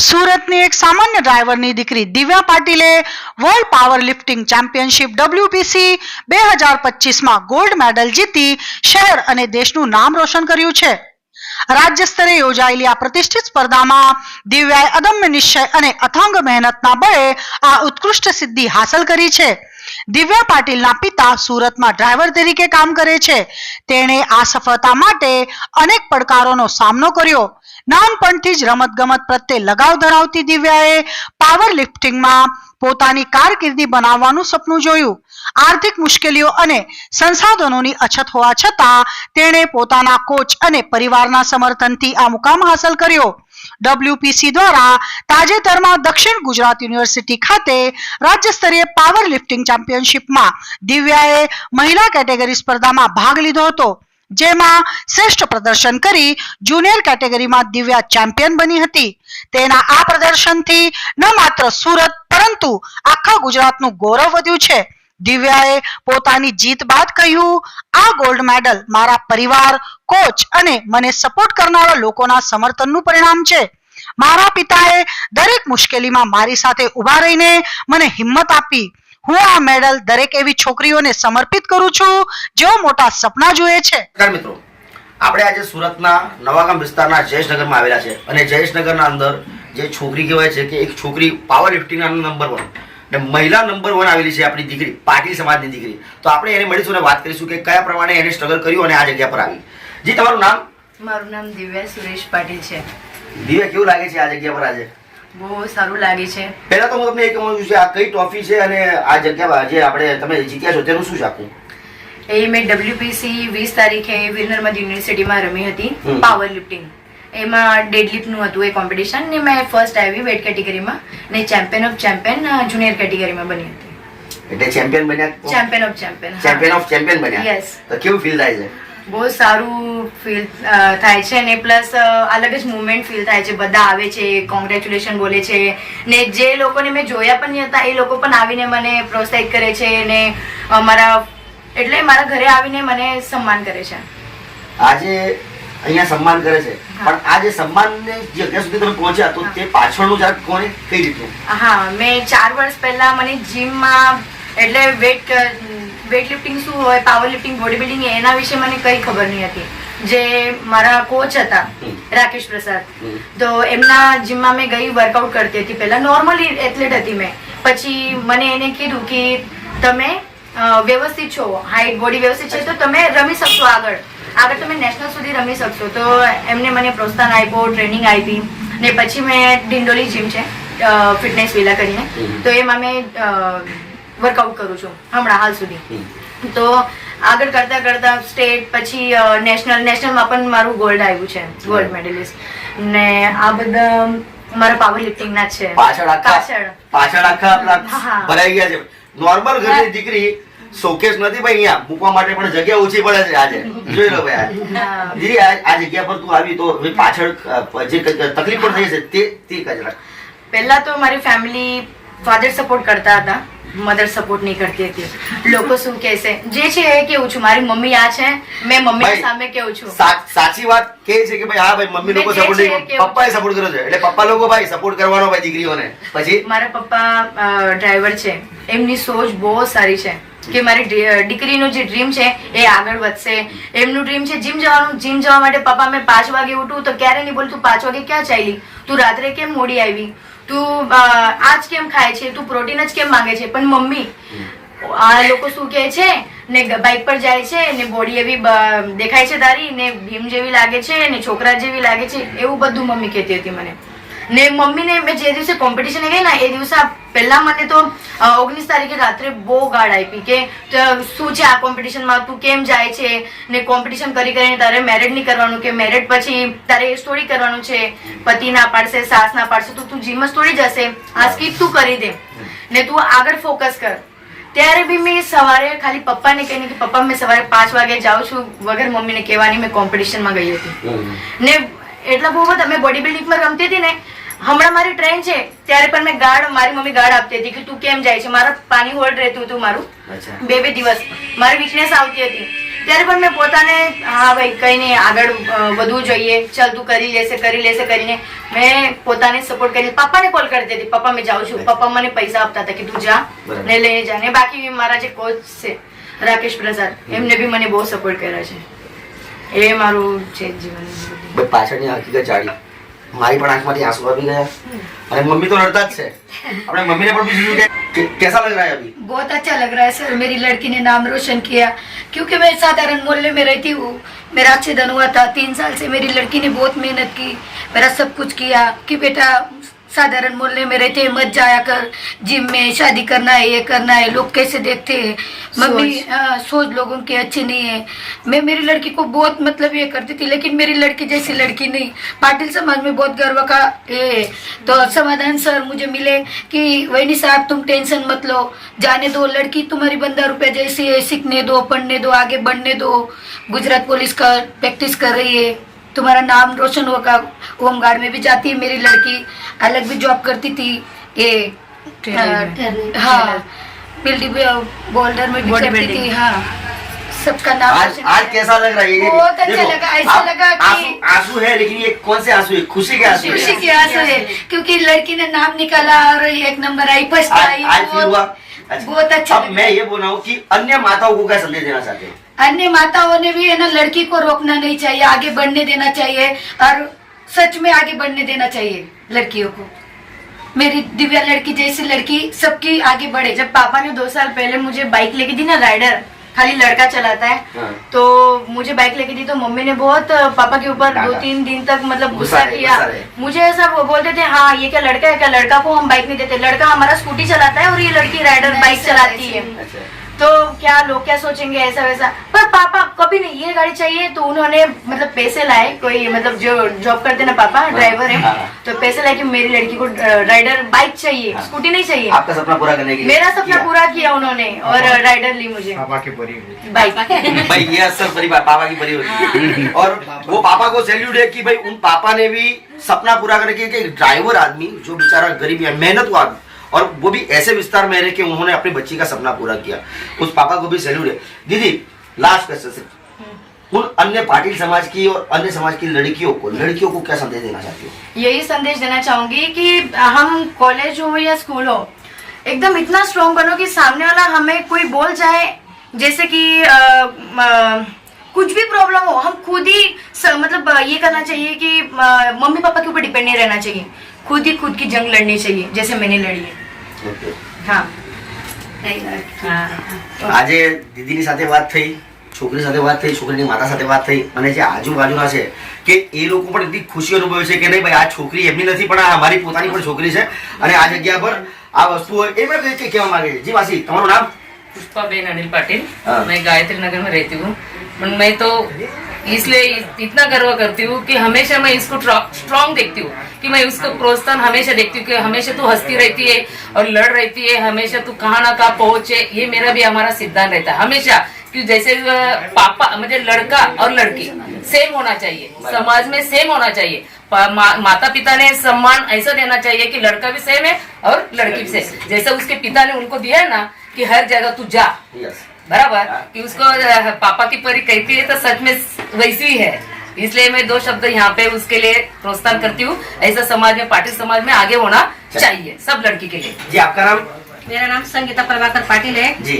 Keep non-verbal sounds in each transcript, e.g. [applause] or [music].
સુરતની એક સામાન્ય ડ્રાઈવરની દીકરી દિવ્યા પાટીલે world power lifting championship WPC બે હજાર પચીસમાં ગોલ્ડ મેડલ જીતી શહેર અને દેશનું નામ રોશન કર્યું છે. રાજ્ય સ્તરે યોજાયેલી આ પ્રતિષ્ઠિત સ્પર્ધામાં દિવ્યાએ અદમ્ય નિશ્ચય અને અથાંગ મહેનતના બળે આ ઉત્કૃષ્ટ સિદ્ધિ હાંસલ કરી છે. દિવ્યા પાટીલના પિતા સુરતમાં ડ્રાઈવર તરીકે કામ કરે છે. તેણે આ સફળતા માટે અનેક પડકારોનો સામનો કર્યો. નાનપણથી જ રમતગમત પ્રત્યે લગાવ ધરાવતી દિવ્યાએ પાવર લિફ્ટિંગમાં પોતાની કારકિર્દી બનાવવાનું સપનું જોયું. આર્થિક મુશ્કેલીઓ અને સંસાધનોની અછત હોવા છતાં તેણે પોતાના કોચ અને પરિવારના સમર્થનથી આ મુકામ હાંસલ કર્યો. ડબ્લ્યુપીસી દ્વારા તાજેતરમાં દક્ષિણ ગુજરાત યુનિવર્સિટી ખાતે રાજ્ય સ્તરીય પાવર લિફ્ટિંગ ચેમ્પિયનશિપમાં દિવ્યાએ મહિલા કેટેગરી સ્પર્ધામાં ભાગ લીધો હતો, જેમાં શ્રેષ્ઠ પ્રદર્શન કરી જુનિયર કેટેગરીમાં દિવ્યા ચેમ્પિયન બની હતી. તેના આ પ્રદર્શનથી ન માત્ર સુરત, પરંતુ આખા ગુજરાતનું ગૌરવ વધ્યું છે. દિવ્યાએ પોતાની જીત બાદ કહ્યું, આ ગોલ્ડ મેડલ મારા પરિવાર કોચ અને મને સપોર્ટ કરનારા લોકોના સમર્થનનું પરિણામ છે. મારા પિતાએ દરેક મુશ્કેલીમાં મારી સાથે ઊભા રહીને મને હિંમત આપી. હું આ મેડલ દરેક એવી છોકરીઓને સમર્પિત કરું છું, જેઓ મોટા સપના જુએ છે. મિત્રો. આપણે આજે સુરતના નવાગામ વિસ્તારના જયેશનગરમાં આવેલા છે. અને જયેશનગરના અંદર જે છોકરી કહેવાય છે કે એક છોકરી પાવર લિફ્ટિંગના નંબર વન અને મહિલા નંબર વન આવેલી છે આપણી દીકરી પાટીલ સમાજની દીકરી. તો આપણે એને મળીશું અને વાત કરીશું કે કયા પ્રમાણે એને સ્ટ્રગલ કર્યું અને આ જગ્યા પર આવી. જી તમારું નામ? મારું નામ દિવ્યા સુરેશ પાટીલ છે. દિવ્યા કેવું લાગે છે આ જગ્યા પર આજે? બહુ સારું લાગે છે. પહેલા તો હું તમને એ કહું છું આ કઈ ટ્રોફી છે અને આ જગ્યા જે આપણે તમે જીત્યા છો તેનું શું છે આખું? એ મેં ડબ્લ્યુપીસી વીસ તારીખે વીર યુનિવર્સિટીમાં રમી હતી પાવર લિફ્ટિંગ એમાં ડેડલિફ્ટનું હતું એ કોમ્પિટિશન ને મેં ફર્સ્ટ આવી વેટ કેટેગરીમાં ને ચેમ્પિયન ઓફ ચેમ્પિયન જુનિયર કેટેગરીમાં બની હતી. એટલે ચેમ્પિયન બન્યા? Champion of champion champion of champion બન્યા? યસ તો કેવું ફીલ થાય છે? બહુ સારું ફીલ થાય છે ને પ્લસ અલગ જ મુવમેન્ટ ફીલ થાય છે. બધા આવે છે કોંગ્રેચ્યુલેશન બોલે છે. ને જે લોકોને મેં જોયા પણ નહીં હતા એ લોકો પણ આવીને મને પ્રોત્સાહિત કરે છે ને મારા એટલે મારા ઘરે આવીને મને સન્માન કરે છે. આજે અહીંયા સન્માન કરે છે. પણ આ જે સન્માનને જે અત્યાર સુધી તમે પહોંચ્યા તો તે પાછળનું જાત કોને કઈ રીતનું હા મેં ચાર વર્ષ પહેલા મને જીમમાં એટલે વેટ વેટ લિફ્ટિંગ શું હોય પાવર લિફ્ટિંગ બોડી બિલ્ડિંગ એના વિશે મને કઈ ખબર નહીં હતી. જે મારા કોચ હતા રાકેશ પ્રસાદ. તો એમના જીમમાં મેં ગઈ વર્કઆઉટ કરતી હતી. પહેલા નોર્મલી એથ્લેટ હતી મેં. પછી મને એને કીધું કે તમે વ્યવસ્થિત છો હાઈટ બોડી વ્યવસ્થિત છે તો તમે રમી શકશો આગળ. આગળ તમે નેશનલ સુધી રમી શકશો તો એમને મને પ્રોત્સાહન આપ્યો ટ્રેનિંગ આપી. ને પછી મેં ડિંડોલી જીમ છે ફિટનેસ વિલા કરીને. તો એમાં મેં વર્કઆઉટ કરું છું હમણાં હાલ સુધી. તો આગળ કરતા કરતા સ્ટેટ પછી નેશનલ નેશનલમાં પણ મારું ગોલ્ડ આવ્યું છે ગોલ્ડ મેડલિસ્ટ ને આ બધા મારા પાવર લિફ્ટિંગ ના છે. પાછળ પાછળ. પાછળ આખા. ભરાઈ ગયા છે. નોર્મલ ઘરની દીકરી શોકેસ નથી ભાઈ અહીંયા મૂકવા માટે પણ જગ્યા ઓછી પડે છે આજે. જોઈ લો ભાઈ દીદી આ જગ્યા પર તું આવી તો પાછળ જે તકલીફ પણ થઈ છે તે તે કચરા. પહેલા તો મારી ફેમિલી ફાધર સપોર્ટ કરતા હતા મધર સપોર્ટ નહીં કરતી હતી. લોકો શું કહેશે? જે છે એ કેવું છું મારી મમ્મી આ છે મેં મમ્મી સામે કેવું છું. સાચી વાત કે છે કે ભાઈ હા ભાઈ મમ્મી લોકો સપોર્ટ નહીં પપ્પાએ સપોર્ટ કર્યો છે. એટલે પપ્પા લોકો ભાઈ સપોર્ટ કરવાનો ભાઈ દીકરીઓને. પછી? મારા પપ્પા ડ્રાઈવર છે. એમની સોચ બહુ સારી છે. કે મારી દીકરીનું જે ડ્રીમ છે એ આગળ વધશે. એમનું ડ્રીમ છે જીમ જવાનું. જીમ જવા માટે પપ્પા, મેં પાંચ વાગે ઉઠું તો ક્યારે નહીં બોલું તું પાંચ વાગે ક્યાં ચાલી તું રાત્રે કેમ મોડી આવી? તું આજ કેમ ખાય છે? તું પ્રોટીન જ કેમ માંગે છે? પણ મમ્મી, આ લોકો શું કહે છે? ને બાઇક પર જાય છે, ને બોડી એવી દેખાય છે તારી, ને ભીમ જેવી લાગે છે, ને છોકરા જેવી લાગે છે, એવું બધું મમ્મી કહેતી હતી મને. ને મમ્મીને મેં જે દિવસે કોમ્પિટિશન ગઈ ને એ દિવસે પહેલાં મને તો ઓગણીસ તારીખે રાત્રે બહુ ગાળ આપી કે શું છે આ કોમ્પિટિશનમાં તું કેમ જાય છે? ને કોમ્પિટિશન કરી કરીને તારે મેરેડ નહીં કરવાનું કે મેરેડ પછી તારે સ્ટોરી કરવાનું છે પતિ ના પાડશે સાસ ના પાડશે તો તું જીમ જ થોડી જશે. આ સ્કીપ તું કરી દે. ને તું આગળ ફોકસ કર. ત્યારે બી મેં સવારે ખાલી પપ્પાને કહીને કે પપ્પા મેં સવારે પાંચ વાગે જાઉં છું. વગર મમ્મીને કહેવાની મેં કોમ્પિટિશનમાં ગઈ હતી. ને એટલા બહુ બધા મેં બોડી બિલ્ડિંગમાં રમતી હતી ને હમણાં મારી ટ્રેન છે ત્યારે પણ મેં ગાર્ડ મારી મમ્મી ગાર્ડ આપતી હતી કે તું કેમ જાય છે? મારા પાણી હોલ્ડ રહેતું હતું મારું. બે બે દિવસ. મારી વીકનેસ આવતી હતી. ત્યારે પણ મેં પોતાને હા ભાઈ કઈ નહીં આગળ વધવું જોઈએ. ચાલ તું કરી લેશે કરી લેશે કરીને મેં પોતાને સપોર્ટ કરી પપ્પાને કોલ કરી હતી પપ્પા મેં જાઉં છું. પપ્પા મને પૈસા આપતા હતા કે તું જા. ને લઈને જા. ને બાકી મારા જે કોચ છે રાકેશ પ્રસાદ એમને બી મને બહુ સપોર્ટ કર્યા છે. એ મારું છે જીવન. પાછળની હકીકત જાણી. મારી પણ આંખમાંથી આંસુ આવી ગયા અને મમ્મી તો રડતા જ છે આપણે મમ્મીને પણ પૂછ્યું કે કે कैसा लग रहा है अभी बहुत अच्छा लग रहा है सर मेरी लड़की ने नाम रोशन किया क्योंकि मैं साधारण मोहल्ले में रहती हूँ मेरा अच्छेदन हुआ था तीन साल से मेरी लड़की ने बहुत मेहनत की मेरा सब कुछ किया कि बेटा साधारण मोहल्ले में रहते हैं मत जाया कर। जिम में शादी करना है ये करना है लोग कैसे देखते हैं? मम्मी सोच। हाँ, सोच लोगों की अच्छी नहीं है। मैं मेरी लड़की को बहुत मतलब ये करती थी लेकिन मेरी लड़की जैसी लड़की नहीं। पाटिल समाज में बहुत गर्व का ये है। तो समाधान सर मुझे मिले कि वही साहब तुम टेंशन मत लो। जाने दो लड़की तुम्हारी बंदा रुपया जैसी है सीखने दो पढ़ने दो आगे बढ़ने दो। गुजरात पुलिस का प्रैक्टिस कर रही है। तुम्हारा नाम रोशन होगा होमगार्ड में भी जाती है मेरी लड़की अलग भी जॉब करती थी ये हाँ बिल्डिंग बोल्डर में भी करती थी हाँ। सबका नाम आज आज कैसा लग रहा है? ये बहुत अच्छा लगा, ऐसा लगा कि- आँसू आँसू है लेकिन ये कौन से आँसू है? खुशी के आँसू खुशी के आँसू है क्योंकि लड़की ने नाम निकाला और एक नंबर आई फ़र्स्ट आई आज फील हुआ। बहुत अच्छा। मैं ये बोल रहा हूँ की अन्य माताओं को क्या संदेश देना चाहते हैं? अन्य माताओं ने भी है ना लड़की को रोकना नहीं चाहिए आगे बढ़ने देना चाहिए और सच में आगे बढ़ने देना चाहिए लड़कियों को। मेरी दिव्या लड़की जैसी लड़की सबकी आगे बढ़े। जब पापा ने दो साल पहले मुझे बाइक लेके दी ना राइडर खाली लड़का चलाता है हाँ। तो मुझे बाइक लेके दी तो मम्मी ने बहुत पापा के ऊपर दो तीन दिन तक मतलब गुस्सा किया मुझे ऐसा वो बोलते थे हाँ ये क्या लड़का है क्या लड़का को हम बाइक नहीं देते? लड़का हमारा स्कूटी चलाता है और ये लड़की राइडर बाइक चलाती है। क्या लोग क्या सोचेंगे ऐसा वैसा। पर पापा कभी नहीं ये गाड़ी चाहिए तो उन्होंने मतलब पैसे लाए कोई मतलब जो जॉब करते ना पापा ड्राइवर है हाँ। तो पैसे लाए कि मेरी लड़की को राइडर बाइक चाहिए हाँ। स्कूटी नहीं चाहिए। आपका सपना पूरा करने के मेरा सपना पूरा किया उन्होंने और राइडर ली मुझे। पापा की हुई। बाइक भाई ये असर पापा की होती है। और वो पापा को सैल्यूट है कि भाई उन पापा ने भी सपना पूरा करने के ड्राइवर आदमी जो बेचारा गरीब है मेहनत हुआ आदमी और वो भी ऐसे विस्तार में रह के उन्होंने अपनी बच्ची का सपना पूरा किया। उस पापा को भी सैल्यूट है। दीदी लास्ट क्वेश्चन से। उन अन्य पाटिल समाज की और अन्य समाज की लड़कियों को लड़कियों को क्या संदेश देना चाहती हो? यही संदेश देना चाहूँगी कि हम कॉलेज हो या स्कूल हो एकदम इतना स्ट्रॉन्ग बनो कि सामने वाला हमें कोई बोल जाए जैसे कि अ, अ, कुछ भी प्रॉब्लम हो हम खुद ही मतलब ये करना चाहिए कि मम्मी पापा के ऊपर डिपेंड नहीं रहना चाहिए। खुद ही खुद की जंग लड़नी चाहिए जैसे मैंने लड़ी है। હા. આજે દીદીની સાથે વાત થઈ છોકરી સાથે વાત થઈ છોકરીની માતા સાથે વાત થઈ અને જે આજુબાજુના છે કે એ લોકો પણ એટલી ખુશી અનુભવે છે કે નહીં ભાઈ આ છોકરી એમની નથી પણ આ અમારી પોતાની પણ છોકરી છે. અને આ જગ્યા પર આ વસ્તુ હોય એ પણ કહેવા માંગે છે? જી માસી તમારું નામ? પુષ્પાબેન અનિલ પાટીલ. મેં ગાયત્રી નગરમાં રહેતી હું. में तो इसलिए इतना गर्व करती हूँ कि हमेशा मैं इसको स्ट्रांग देखती हूँ कि मैं उसको प्रोत्साहन हमेशा देखती हूँ कि हमेशा तू हंसती रहती है और लड़ रहती है हमेशा तू कहाँ ना कहाँ पहुँचे ये मेरा भी हमारा सिद्धांत रहता है। हमेशा कि जैसे पापा मुझे लड़का और लड़की सेम होना चाहिए। समाज में सेम होना चाहिए। मा, माता पिता ने सम्मान ऐसा देना चाहिए कि लड़का भी सेम है और लड़की भी सेम जैसे उसके पिता ने उनको दिया है ना कि हर जगह तू जा। बराबर हाँ। कि उसको पापा की परी कहती है तो सच में वैसी है इसलिए मैं दो शब्द यहाँ पे उसके लिए प्रोत्साहन करती हूँ। ऐसा समाज में पाटिल समाज में आगे होना चाहिए सब लड़की के लिए। जी आपका नाम? मेरा नाम संगीता प्रभाकर पाटिल है। जी।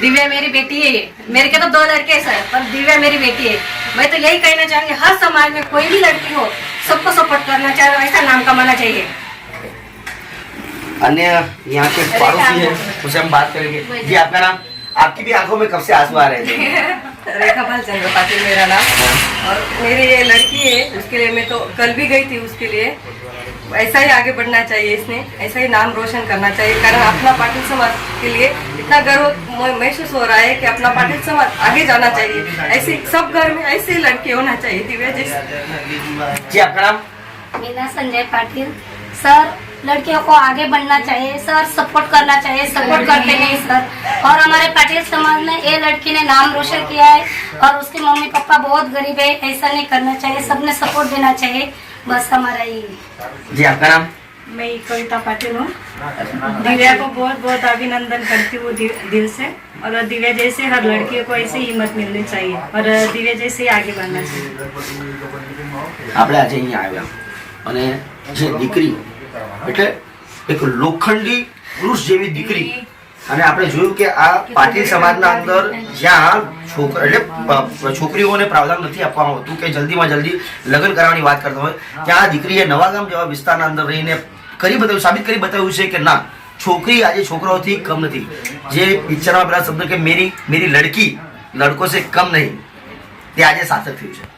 दिव्या मेरी बेटी है। मेरे के तो दो लड़के सर पर दिव्या मेरी बेटी है। मैं तो यही कहना चाहूँगी हर समाज में कोई भी लड़की हो सबको सपोर्ट करना चाहिए ऐसा नाम कमाना चाहिए। अन्य यहाँ के पड़ोसी है उसे हम बात करेंगे। जी आपका नाम? आपकी भी आँखों में कब से आँसू आ रहे थे [laughs] रेखा चंद्र पाटिल मेरा नाम। और मेरी ये लड़की है उसके लिए मैं तो कल भी गई थी उसके लिए। ऐसा ही आगे बढ़ना चाहिए इसने ऐसा ही नाम रोशन करना चाहिए। कारण अपना पाटिल समाज के लिए इतना गर्व महसूस हो रहा है कि अपना पाटिल समाज आगे जाना चाहिए। ऐसे सब घर में ऐसे ही लड़के होना चाहिए दिव्या जैसे जी आपका नाम? मीना संजय पाटिल। सर लड़कियों को आगे बढ़ना चाहिए सर सपोर्ट करना चाहिए सपोर्ट करते नहीं सर और हमारे पाटिल समाज में ये लड़की ने नाम रोशन किया है और उसके मम्मी पापा बहुत गरीब है ऐसा नहीं करना चाहिए सबने सपोर्ट देना चाहिए बस हमारा यही है। जी आपका नाम मैं कविता पाटिल हूँ दिव्या को बहुत बहुत अभिनंदन करती हूँ दि- दिल से और दिव्या जैसे हर लड़की को ऐसे ही हिम्मत मिलनी चाहिए और दिव्या जैसे ही आगे बढ़ना चाहिए આપણે આજે અહીંયા આવ્યા અને જે દીકરી એટલે એક લોખંડી પુરુષ જેવી દીકરી. અને આપણે જોયું કે આ પાટીલ સમાજના અંદર જ્યાં છોકરા એટલે છોકરીઓને પ્રાવધાન નથી આપવામાં આવતું કે જલ્દીમાં જલ્દી લગ્ન કરવાની વાત કરતા હોય, ત્યાં દીકરીએ નવાગામ જેવા વિસ્તારના અંદર રહીને કરી બતાવ્યું, સાબિત કરી બતાવ્યું છે કે ના, છોકરી આજે છોકરાઓથી કમ નથી. જે પિક્ચરમાં પેલા શબ્દ કે, મેરી મેરી લડકી લડકો સે કમ નહીં. તે આજે સાર્થક થયું છે.